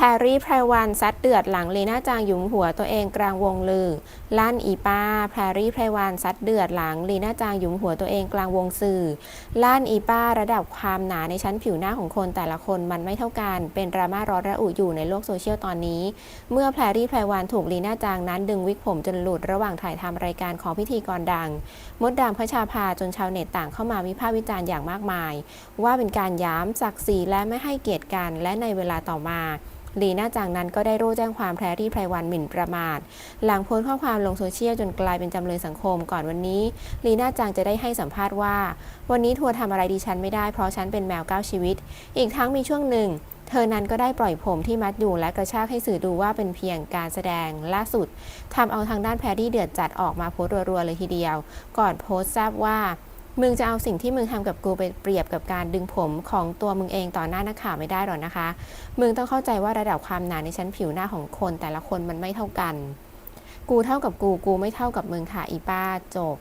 แพรรี่ไพรวันซัดเดือดหลังลีน่าจางหยุมหัวตัวเองกลางวงลือ ลั่นอีป้าแพรรี่ไพรวันซัดเดือดหลังลีน่าจางหยุมหัวตัวเองกลางวงสื่อ ลั่นอีป้าระดับความหนาในชั้นผิวหน้าของคนแต่ละคนมันไม่เท่ากัน เป็นดราม่าร้อนระอุอยู่ในโลกโซเชียลตอนนี้ เมื่อแพรรี่ไพรวันถูกลีน่าจางนั้นดึงวิกผมจนหลุดระหว่างถ่ายทำรายการของพิธีกรดัง มดดำพชาภาจนชาวเน็ตต่างเข้ามาวิพากษ์วิจารณ์อย่างมากมาย ว่าเป็นการย้ำศักดิ์ศรีและไม่ให้เกียรติกันและในเวลาต่อมา ลีน่าจังนั้นก็ได้โร่แจ้งความแพรรี่ไพรวันหมิ่นประมาท หลังโพสต์ข้อความลงโซเชียลจนกลายเป็นจำเลยสังคมก่อนวันนี้ ลีน่าจังจะได้ให้สัมภาษณ์ว่า วันนี้ทัวร์ทำอะไรดิฉันไม่ได้เพราะฉันเป็นแมวเก้าชีวิต อีกทั้งมีช่วงหนึ่งเธอนั้นก็ได้ปล่อยผมที่มัดอยู่และกระชากให้สื่อดูว่าเป็นเพียงการแสดงล่าสุดทำเอาทางด้านแพรรี่เดือดจัดออกมาโพสต์รัวๆเลยทีเดียว ก่อนโพสต์ทราบว่า มึงจะเอาสิ่งที่มึงทำกับกูไปเปรียบกับการดึงผมของตัวมึงเองต่อหน้านักข่าวไม่ได้หรอกนะคะ มึงต้องเข้าใจว่าระดับความหนาในชั้นผิวหน้าของคนแต่ละคนมันไม่เท่ากัน กูเท่ากับกู กูไม่เท่ากับมึงค่ะอีป้าจบ